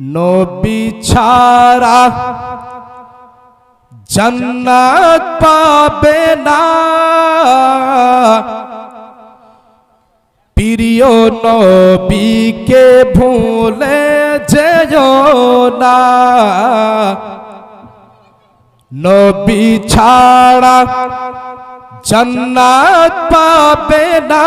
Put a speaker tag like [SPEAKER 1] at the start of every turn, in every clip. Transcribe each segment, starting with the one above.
[SPEAKER 1] নবী ছাড়া জান্নাত পাবে না। প্রিয় নবীকে ভুলে যেও না। নবী ছাড়া জান্নাত পাবে না।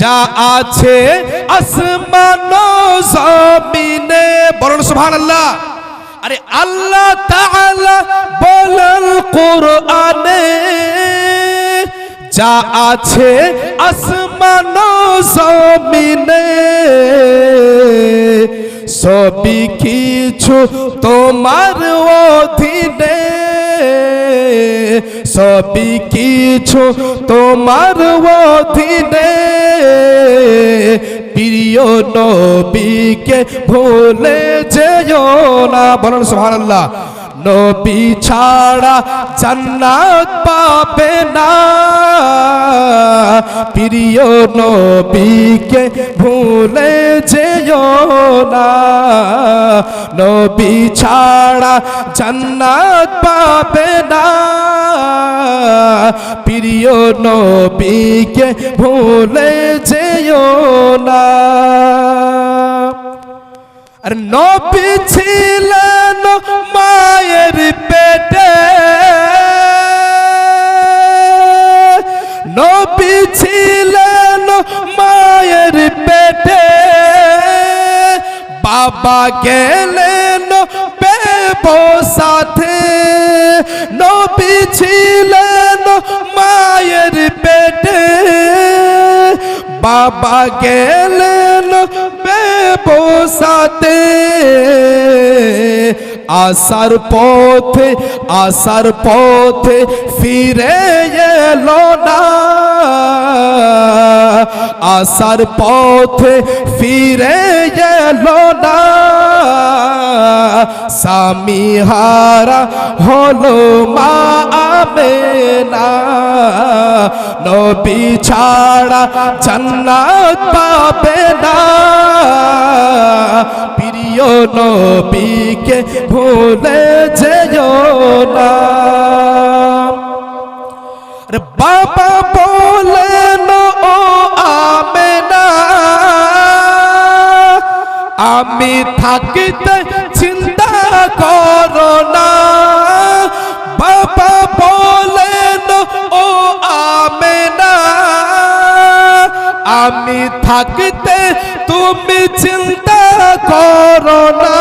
[SPEAKER 1] যা আছে আসমান জমিনে। বলুন সুবহানাল্লাহ। আরে আল্লাহ তাআলা বলেন কোরআনে, যা আছে আসমান জমিনে, সবই কিছু তোমার অধীনে। সবই কিছু তোমার অধীনে। প্রিয় নবীকে ভুলে যেও না। বলুন সুবহানাল্লাহ। নবী ছাড়া জান্নাত পাবে না। প্রিয় নবীকে ভুলে যেও না। নবী ছাড়া জান্নাত পাবে প্রিয় নবীকে ভুলে যেও না। আর নবী ছিলেন মায়ের পেটে। নবী ছিলেন মায়ের পেটে। বাবা গেলেন বেবো সাথে নবী ছিলেন মায়ের পেটে বাবা গেলেন বেবসাতে আসার পথে আসার পথে ফিরে এলো না। আসার পথে ফিরে এলো না। স্বামী হারা হলো মা আমেনা। নবী ছাড়া জান্নাত পাবে না। প্রিয় নবীকে ভুলে যেও না। বাবা বলেন, ও আমেনা, আমি থাকিতে চিন্তা করো না।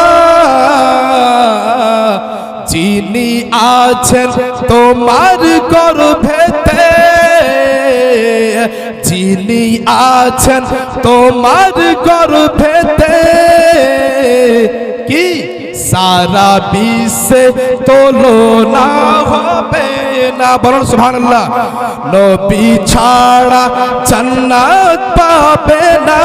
[SPEAKER 1] যিনি আছেন তোমার গর্ভেতে, যিনি আছেন তোমার গর্ভেতে, কি সারা বিশ্বে তুলনা হবে না। বলুন সুবহানাল্লাহ। নবী ছাড়া জান্নাত পাবে না।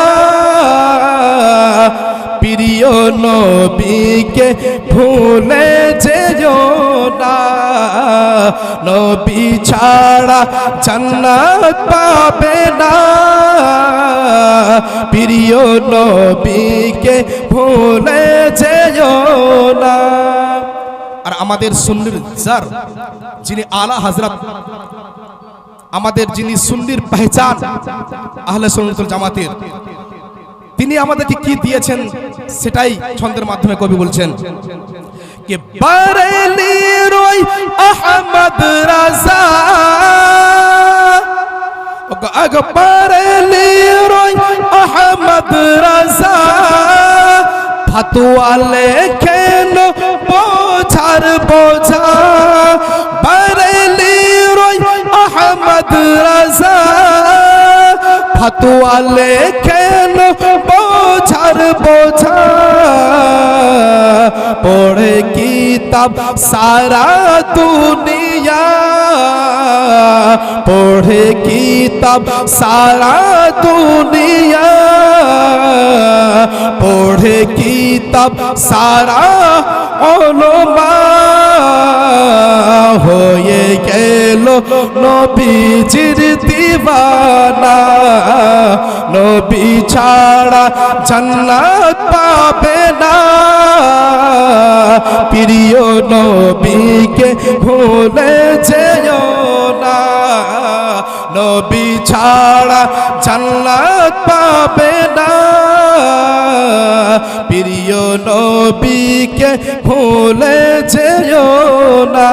[SPEAKER 1] প্রিয় নবীকে ভুলে যেও না। নবী ছাড়া জান্নাত পাবে না। প্রিয় নবীকে ভুলে যেও না। আর আমাদের সুন্নির জার যিনি আলা হযরত আমাদের যিনি সুন্নির পেহচান, আহলে সুন্নাতুল জামাতের তিনি আমাদেরকে কি দিয়েছেন সেটাই ছন্দের মাধ্যমে কবি বলছেন। কে বারেলি রই আহমদ রাজা আগ বারেলি রই আহমদ রাজা, ফাতুয়া লেখেন বোঝার বোঝা। বারেলি রই আহমদ রাজা, ফতুয়া লেখেন বোঝার বোঝা পড়ে কিতাব সারা দুনিয়া। পড়ে কিতাব সারা দুনিয়া। পড়ে কিতাব সারা ওলমা নবীজির দিবানা, নবী ছাড়া জান্নাত পাবে না। প্রিয় নবীকে ভুলে যেও না, নবী ছাড়া জান্নাত পাবে না। প্রিয় নবীকে ভুলে যেও না।